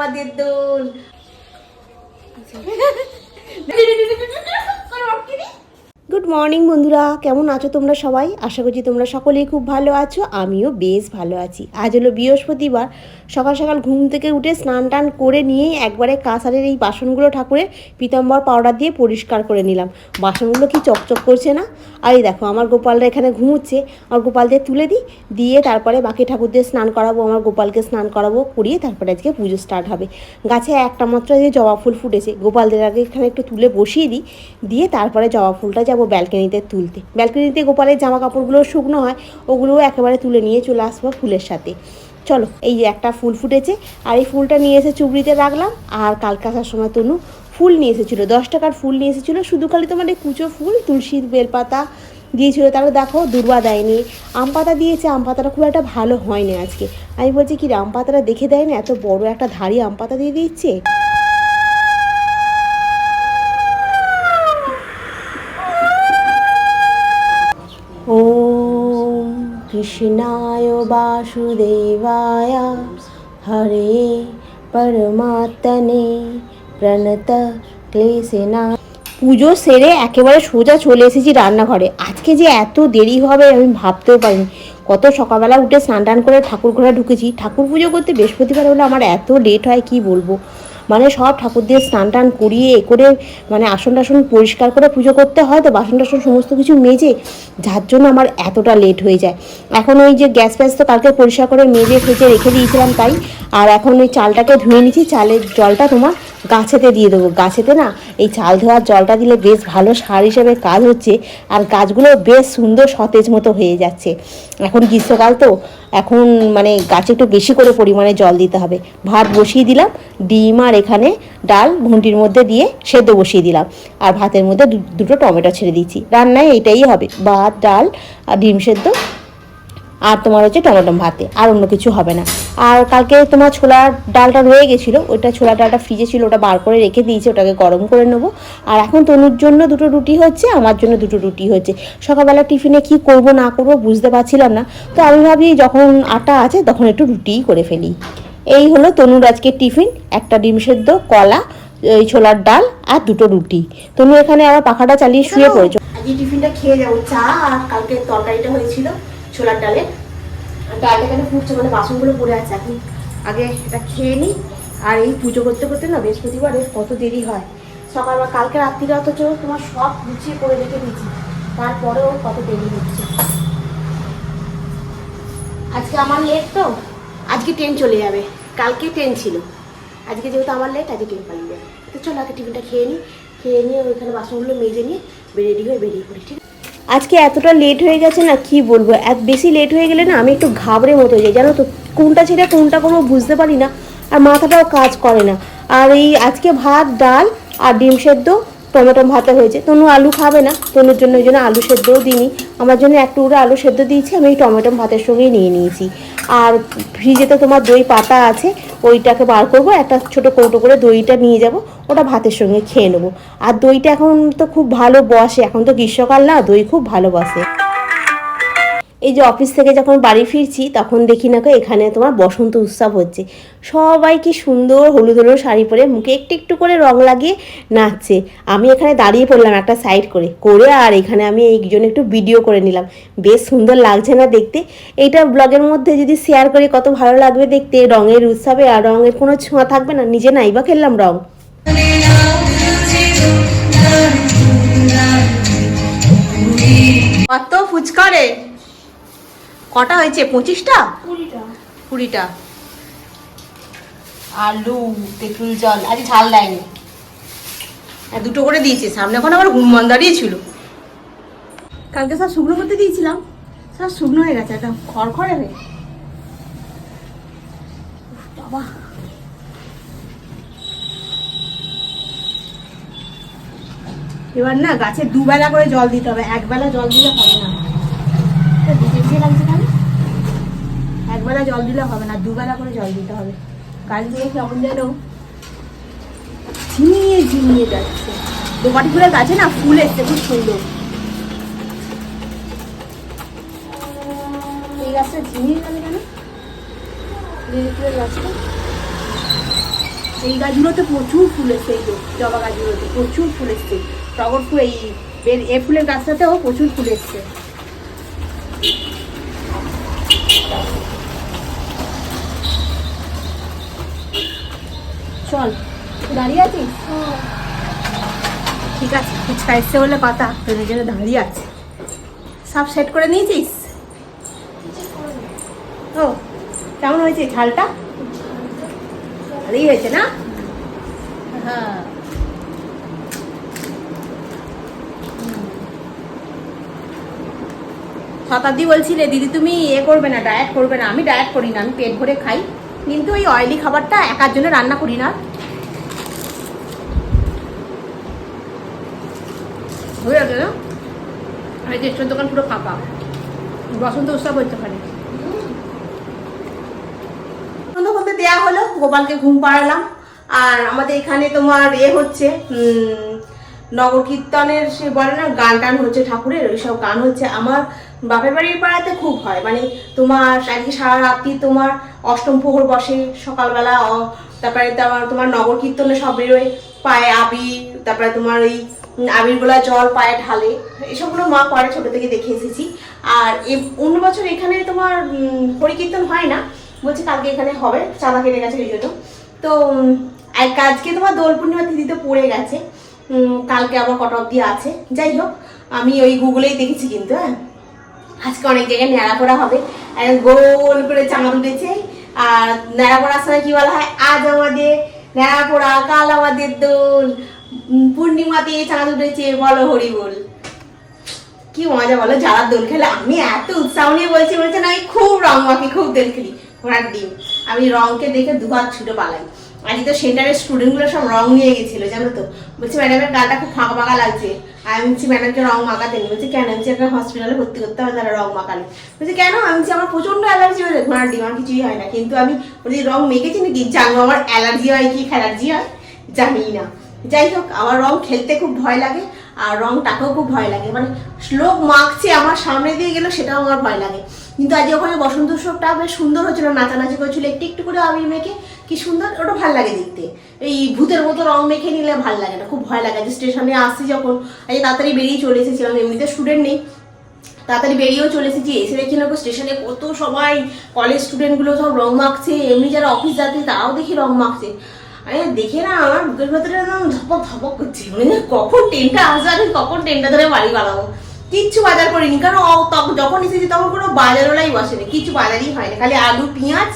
আমাদের দোল good morning বন্ধুরা। কেমন আছো তোমরা সবাই? আশা করছি তোমরা সকলেই খুব ভালো আছো, আমিও বেশ ভালো আছি। আজ হলো বৃহস্পতিবার। সকাল সকাল ঘুম থেকে উঠে স্নান টান করে নিয়েই একবারে কাঁসারের এই বাসনগুলো ঠাকুরের পিতাম্বর পাউডার দিয়ে পরিষ্কার করে নিলাম। বাসনগুলো কি চকচক করছে না? আর এই দেখো, আমার গোপালরা এখানে ঘুমুচ্ছে। আমার গোপালদের তুলে দিই, দিয়ে তারপরে বাকি ঠাকুরদের স্নান করাবো, আমার গোপালকে স্নান করাবো, করিয়ে তারপরে আজকে পুজো স্টার্ট হবে। গাছে একটা মাত্র যে জবা ফুল ফুটেছে, গোপালদের আগে এখানে একটু তুলে বসিয়ে দিই, দিয়ে তারপরে জবা ফুলটা ব্যালকনিতে তুলতে। ব্যালকনিতে গোপালের জামা কাপড়গুলো শুকনো হয়, ওগুলোও একেবারে তুলে নিয়ে চলে আসব ফুলের সাথে। চলো, এই যে একটা ফুল ফুটেছে, আর এই ফুলটা নিয়ে এসে চুবড়িতে রাখলাম, আর কালকে আসার সময় তনু ফুল নিয়ে এসেছিল। দশ টাকার ফুল নিয়ে এসেছিল, শুধু খালি তোমার এই কুচো ফুল তুলসীর বেলপাতা দিয়েছিল। তাহলে দেখো, দুর্বা দেয়নি, আম পাতা দিয়েছে, আম পাতাটা খুব একটা ভালো হয়নি আজকে। আমি বলছি কি আম পাতাটা দেখে দেয় না এত বড় একটা ধারি আম পাতা দিয়ে দিচ্ছে? ॐ कृष्णाय वासुदेवाय हरे परमात्मने প্রণত ক্লেশেনা পুজো সেরে একেবারে সোজা চলে এসেছি রান্নাঘরে আজকে যে এত দেরি হবে আমি ভাবতেও পারিনি কত সকালবেলা উঠে স্নান টান করে ঠাকুর ঘরে ঢুকেছি ঠাকুর পুজো করতে বৃহস্পতিবার হলে আমার এত লেট হয় কি বলবো মানে সব ঠাকুর দিয়ে স্নান টান করিয়ে এ করে মানে আসন টাসন পরিষ্কার করে পুজো করতে হয়, তো বাসন টাসন সমস্ত কিছু মেজে যার জন্য আমার এতটা লেট হয়ে যায়। এখন ওই যে গ্যাস ফ্যাস তো কালকে পরিষ্কার করে মেজে ফেজে রেখে দিয়েছিলাম তাই, আর এখন ওই চালটাকে ধুয়ে নিচ্ছি, চালের জলটা তোমার গাছেতে দিয়ে দেবো। গাছেতে না এই চাল ধোয়ার জলটা দিলে বেশ ভালো সার হিসেবে কাজ হচ্ছে, আর গাছগুলো বেশ সুন্দর সতেজ মতো হয়ে যাচ্ছে। এখন গ্রীষ্মকাল তো, এখন মানে গাছে একটু বেশি করে পরিমাণে জল দিতে হবে। ভাত বসিয়ে দিলাম, ডিম আর এখানে ডাল ঘুঁটির মধ্যে দিয়ে সেদ্ধ বসিয়ে দিলাম। আর ভাতের মধ্যে দুটো টমেটো ছেড়ে দিচ্ছি রান্নায় এটাই হবে, ভাত, ডাল আর ডিম সেদ্ধ। আর তোমার হচ্ছে টমেটো ভাতে, আর অন্য কিছু হবে না। আর কালকে তোমার ছোলার ডালটা রয়ে গেছিল, ওইটা ছোলার ডালটা ফ্রিজে ছিল, ওটা বার করে রেখে দিয়েছি, ওটাকে গরম করে নেব। আর এখন তনুর জন্য দুটো রুটি হচ্ছে, আমার জন্য দুটো রুটি হচ্ছে। সকালবেলা টিফিনে কি করব না করব বুঝতে পারছিলাম না। তো আমি ভাবি যখন আটা আছে, তখন একটু রুটিই করে ফেলি। এই হলো তনুর আজকে টিফিন একটা ডিম সেদ্ধ কলা এই ছোলার ডাল আর দুটো রুটি। তনু এখানে আবার পাখাটা চালিয়ে শুয়ে পড়েছো। আজকে টিফিনটা খেয়ে যাব। চা আর কালকে তরকারিটা হয়েছিল ছোলার ডালে। আর ডালটা কেন ফুটছে মানে বাসনগুলো পড়ে আছে। এখন আগে এটা খেয়ে নিই আর এই পুজো করতে করতে না বৃহস্পতিবারে কত দেরি হয়। সকালবেলা কালকে রাত্রিরে অথচ তোমার সব গুছিয়ে করে রেখে দিয়েছি। তারপরেও কত দেরি হচ্ছে। আজকে আমার লেট তো। আজকে ট্রেন চলে যাবে। কালকে ট্রেন ছিল। আজকে যেহেতু আমার লেট আজকে ট্রেন পালিয়ে যাবে। তো চলো আগে টিফিনটা খেয়ে নিই খেয়ে নিয়ে ওইখানে বাসনগুলো মেজে নিয়ে রেডি হয়ে বেরিয়ে পড়ি, ঠিক আজকে এতটা লেট হয়ে গেছে না, কি বলব? এত বেশি লেট হয়ে গেলে না আমি একটু ঘাবড়ে মতো যাই, জানো তো? কোনটা ছেড়ে কোনটা কোনো বুঝতে পারি না, আর মাথাটাও কাজ করে না। আর এই আজকে ভাত, ডাল আর ডিম সেদ্ধ, টমেটো ভাতে হয়েছে। তনু আলু খাবে না, তনুর জন্য ওই জন্য আলু সেদ্ধও দিইনি। আমার জন্য এক টুকরো আলু সেদ্ধ দিয়েছি, আমি এই টমেটো ভাতের সঙ্গেই নিয়ে নিয়েছি। আর ফ্রিজে তো তোমার দই পাতা আছে, ওইটাকে বার করব, একটা ছোট কৌটো করে দইটা নিয়ে যাব, ওটা ভাতের সঙ্গে খেয়ে নেব। আর দইটা এখন তো খুব ভালো বসে, এখন তো গ্রীষ্মকাল না, দই খুব ভালো বসে। এই যে অফিস থেকে যখন বাড়ি ফিরছি, তখন দেখি না এখানে তোমার বসন্ত উৎসব হচ্ছে। সবাই কি সুন্দর হলুদ হলুদ শাড়ি পরে মুখে একটু একটু করে রং লাগিয়ে নাচছে। আমি এখানে দাঁড়িয়ে পড়লাম একটা সাইড করে করে আর এখানে আমি এই জন্য একটু ভিডিও করে নিলাম। বেশ সুন্দর লাগছে না দেখতে। এইটা ব্লগের মধ্যে যদি শেয়ার করি, কত ভালো লাগবে দেখতে। রঙের উৎসবে আর রঙের কোনো ছোঁয়া থাকবে না, নিজে নাই বা খেললাম রং। কত ফুচকা রে কটা হয়েছে? পঁচিশটা? কুড়িটা। আলু তেঁতুল জল আজ ঝাল দেয়নি। আর দুটো করে দিয়েছে। সামনে এখন আবার হুমমান দাঁড়িয়ে ছিল। কালকে সব শুকনো করতে দিয়েছিলাম। সব শুকনো হয়ে গেছে একদম খড়খড়ে হয়ে বাবা। এবার না গাছে দুবেলা করে জল দিতে হবে। একবেলা জল দিলে হবে না। দিতে দিয়ে লাগছে কেন? একবেলা জল দিলে হবে না, দুবেলা করে জল দিতে হবে। গাছগুলো কেমন যেন ঝিমিয়ে ঝিমিয়ে যাচ্ছে। দোপাটি ফুলের গাছে না ফুল এসছে, খুব সুন্দর। এই গাছটা ঝিমিয়ে কেন? গাছটা? এই গাছগুলোতে প্রচুর ফুল এসছে, এই জবা গাছগুলোতে প্রচুর ফুল এসছে। টগর ফুল, এই এ ফুলের গাছটাতেও প্রচুর ফুল এসছে। চল দাঁড়িয়ে আছিস? ঠিক আছে ফুচকা এসছে বলে কথা তোর জন্য দাঁড়িয়ে আছে। সব সেট করে নিয়েছিস? ও কেমন হয়েছে ঝালটা? ভালোই হয়েছে না? হ্যাঁ। শতাব্দী বলছিলে দিদি তুমি এ করবে না ডায়েট করবে না। আমি ডায়েট করি না আমি পেট ভরে খাই। কিন্তু ওই অয়েলি খাবারটা একার জন্য রান্না করি না। দোকান পুরো বসন্ত উৎসব বলতে দেওয়া হলো, গোপালকে ঘুম পাড়ালাম। আর আমাদের এখানে তোমার এ হচ্ছে নগর কীর্তনের সে বলে না, গান টান হচ্ছে ঠাকুরের, ওইসব গান হচ্ছে আমার বাপের বাড়ির পাড়াতে খুব হয়। মানে তোমার আজকে সারা রাত্রি তোমার অষ্টম প্রহর বসে সকালবেলা তারপরে তোমার তোমার নগর কীর্তনে সব বেরোয়। পায়ে আবির তারপরে তোমার ওই আবিরগুলা জল পায়ে ঢালে। এসবগুলো মা করে ছোট থেকে দেখে এসেছি। আর এ- অন্য বছর এখানে তোমার উম, হরিকীর্তন হয় না। বলছে কালকে এখানে হবে চাঁদা কেটে গেছে ওই জন্য। তো আজকে তোমার দোল পূর্ণিমা তিথিতে পড়ে গেছে। কালকে আবার কটা অব্দি আছে। যাই হোক আমি ওই গুগলেই দেখেছি কিন্তু হ্যাঁ। আজকে অনেক জায়গায় ন্যাড়া পড়া হবে। গোল করে চাঁদ উঠেছে। আর ন্যাড়া পড়ার সময় কি বলা হয়? আজ আমাদের ন্যাড়া পড়া কাল আমাদের দোল। পূর্ণিমাতে চাঁদ উঠেছে, বলো হরি বল কি মজা বলো, যারা দোল খেলে, আমি এত উৎসাহ নিয়ে বলছি বলছেন আমি খুব রং মাখি, খুব দোল খেলি। ঘোরার দিন আমি রংকে দেখে দুহাত ছুটে পালাই। আজকে তো সেন্টারের স্টুডেন্টগুলো সব রং নিয়ে গেছিল, জানো তো? বলছি ম্যাডামের গালটা খুব ফাঁকা ফাঁকা লাগছে। আমি বলছি ম্যাডামকে রং মাখাতে নি বলছি, কেন আমি একটা হসপিটালে ভর্তি করতে হবে? তারা রং মাখালে। বলছি, কেন? আমি বলছি আমার প্রচণ্ড অ্যালার্জি হয়ে ঘোড়ার ডিম আমার কিছুই হয় না। কিন্তু আমি বলছি, রং মেখেছি নাকি? জানো, আমার অ্যালার্জি হয় কি? অ্যালার্জি হয়? জানি না। যাই হোক, আমার রং খেলতে খুব ভয় লাগে, আর রংটাকেও খুব ভয় লাগে। মানে লোক মাখছে আমার সামনে দিয়ে গেলে সেটাও আমার ভয় লাগে। কিন্তু আজ ওখানে বসন্ত উৎসবটা বেশ সুন্দর হচ্ছিল নাচানাচি করছিল, একটু একটু করে আমি মেখে। কি সুন্দর, ওটা ভালো লাগে দেখতে। এই ভূতের মতো রং মেখে নিলে ভালো লাগে না, খুব ভয় লাগে। যে স্টেশনে আসছি যখন আজ তাড়াতাড়ি বেরিয়ে চলে এসেছিলাম, এমনিতে স্টুডেন্ট নেই। তাড়াতাড়ি বেরিয়েও চলে এসেছি, এসে দেখি না স্টেশনে কত সবাই কলেজ স্টুডেন্টগুলো সব রং মাখছে, এমনি যারা অফিস যাচ্ছে তারাও দেখি রং মাখছে। আরে দেখে না, আমার বুকের ভেতরে একদম ধপক ধপক করছে মানে কখন ট্রেনটা আসবে আর কখন ট্রেনটা ধরে বাড়ি বাড়াবো কিচ্ছু বাজার করিনি, কারণ যখন এসেছি তখন কোনো বাজারওয়ালাই বসেনি কিছু বাজারই হয়নি, খালি আলু, পেঁয়াজ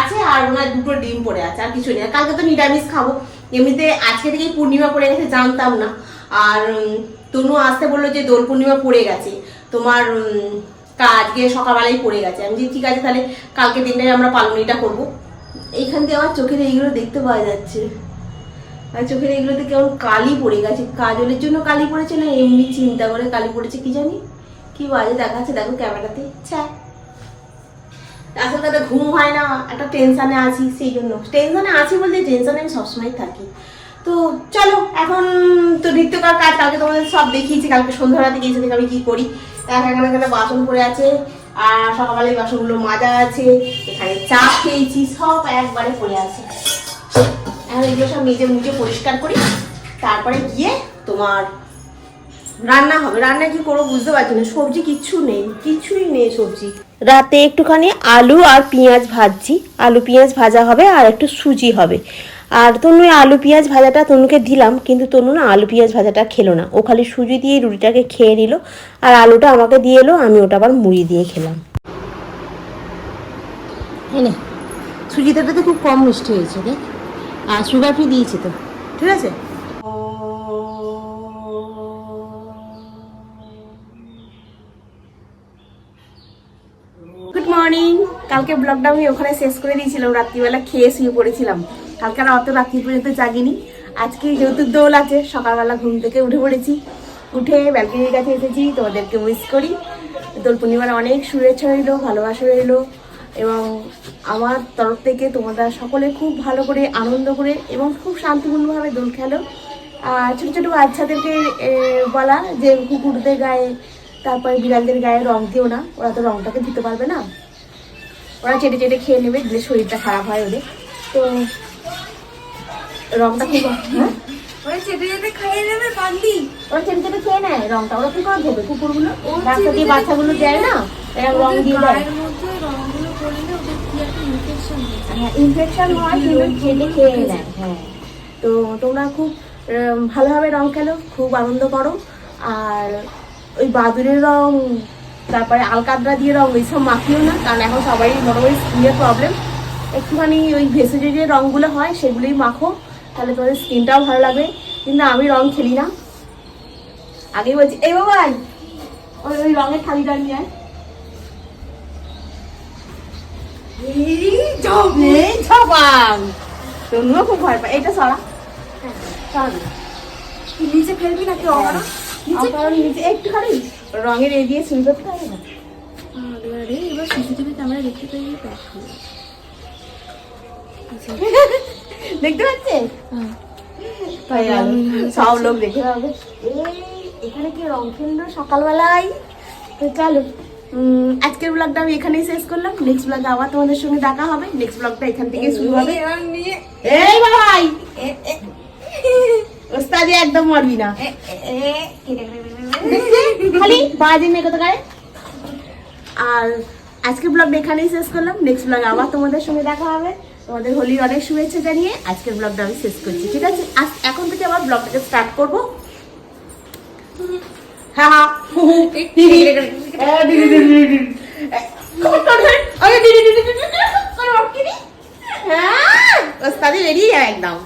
আছে আর ওনার দুটো ডিম পড়ে আছে, আর কিছু নেই। কালকে তো নিরামিষ খাব। এমনিতে আজকে থেকেই পূর্ণিমা পড়ে গেছে, জানতাম না। আর তনু আসতে বলল যে দোল পূর্ণিমা পড়ে গেছে। তোমার আজকে সকালবেলাই পড়ে গেছে। আমি যে ঠিক আছে, তাহলে কালকে দিনটাই আমরা পালনিটা করব। এইখান দিয়ে আমার চোখের এইগুলো দেখতে পাওয়া যাচ্ছে। আর চোখের এইগুলোতে কেমন কালি পড়ে গেছে। কাজলের জন্য কালি পড়েছে না, এমনি চিন্তা করে কালি পড়েছে কি জানি? কি বাজে দেখাচ্ছে, দেখো ক্যামেরাতে। ছ্যা আসলে তাদের ঘুম হয় না, একটা টেনশানে আছি, সেই জন্য। টেনশানে আছি বলতে টেনশানে আমি সবসময় থাকি। তো চলো, এখন তো নৃত্যকার কাজ, কালকে তোমাদের সব দেখিয়েছি, কালকে সন্ধ্যাবেলাতে গিয়েছে আমি কি করি। এখানে এখানে বাসন পড়ে আছে, আর এই বাসনগুলো মাজা আছে, এখানে চা খেয়েছি, সব একবারে পড়ে আছে। এখন এগুলো সব নিজে মুখে পরিষ্কার করি, তারপরে গিয়ে তোমার রান্না হবে। রান্না কি করব বুঝতে পারছি না। সবজি কিচ্ছু নেই। কিছুই নেই সবজি। রাতে একটুখানি আলু আর পেঁয়াজ ভাজছি। আলু পেঁয়াজ ভাজা হবে আর একটু সুজি হবে। আর তনু ওই আলু পেঁয়াজ ভাজাটা তনুকে দিলাম কিন্তু তনু না আলু পেঁয়াজ ভাজাটা খেলো না। ও খালি সুজি দিয়ে রুটিটাকে খেয়ে নিল আর আলুটা আমাকে দিয়ে এলো আমি ওটা আবার মুড়ি দিয়ে খেলাম। এনে সুজিটাতে তো খুব কম মিষ্টি হয়েছে দেখ আর সুগার ফ্রি দিয়েছি তো। ঠিক আছে? কালকে ব্লগটা আমি ওখানে শেষ করে দিয়েছিলাম। রাত্রিবেলা খেয়ে শুয়ে পড়েছিলাম। কালকে আর অত রাত্রি পর্যন্ত জাগিনি। আজকে যেহেতু দোল আছে, সকালবেলা ঘুম থেকে উঠে পড়েছি। উঠে ব্যালকনির কাছে এসেছি, তোমাদেরকে উইশ করি। দোল পূর্ণিমার অনেক শুভেচ্ছা রইল, ভালোবাসা রইল এবং আমার তরফ থেকে তোমরা সকলে খুব ভালো করে, আনন্দ করে এবং খুব শান্তিপূর্ণভাবে দোল খেলো। আর ছোটো ছোটো বাচ্চাদেরকে বলা যে কুকুরদের গায়ে, তারপরে বিড়ালদের গায়ে রং দিও না, ওরা তো রংটাকে দিতে পারবে না। ওরা চেটে চেটে খেয়ে নেবে দিলে শরীরটা খারাপ হয় ওদের। তো রংটা হ্যাঁ? ওরা চেটে চেটে খাইয়ে দেবে পাগলি ওরা চেটে চেটে খেয়ে নেয় রংটা। ওরা কি করে দেবে কুকুরগুলো? দিয়ে বাচ্চাগুলো দেয় না? রং দিয়ে হ্যাঁ ইনফেকশন হয় কিন্তু চেটে খেয়ে নেয় হ্যাঁ। তো তোমরা খুব ভালোভাবে রং খেলো খুব আনন্দ করো। আর ওই বাদুরের রং তারপরে আলকাতরা দিয়ে রং এইসব মাখিও না কারণ এখন সবাই মোটামুটি স্কিনের প্রবলেম একটুখানি ওই ভেষজ যে রঙগুলো হয় সেগুলোই মাখো তাহলে তোমাদের স্কিনটাও ভালো লাগবে। কিন্তু আমি রং খেলি না। আগেই বলছি এই বাবাই ওই ওই রঙের থালিটা নিয়ে আয়। তনুও খুব ভয় পায়। এটা সরা। নিচে ফেলবি নাকি নিচে একটুখানি। রঙের এ দিয়ে শুরু করতে হবে না আরে এবার সিসিটিভি ক্যামেরা দেখতে পাচ্ছে? হ্যাঁ। সব লোক দেখে। পাবে এখানে কি রং খেললো সকালবেলায়? তো চলো আজকের ব্লগটা আমি এখানেই শেষ করলাম। নেক্সট ব্লগে আবার তোমাদের সঙ্গে দেখা হবে। নেক্সট ব্লগটা এখান থেকে শুরু হবে। এই ভাই! ওস্তাদি একদম মারবি না? খালি বাজে নেই কোথাকার আর আজকের ব্লগটা এখানেই শেষ করলাম। নেক্সট ব্লগ আবার তোমাদের সঙ্গে দেখা হবে। তোমাদের হোলির অনেক শুভেচ্ছা জানিয়ে আজকের ব্লগটা আমি শেষ করছি ঠিক আছে? আজ এখন থেকে আবার ব্লগটাকে স্টার্ট করব। হ্যাঁ। হ্যাঁ একদম।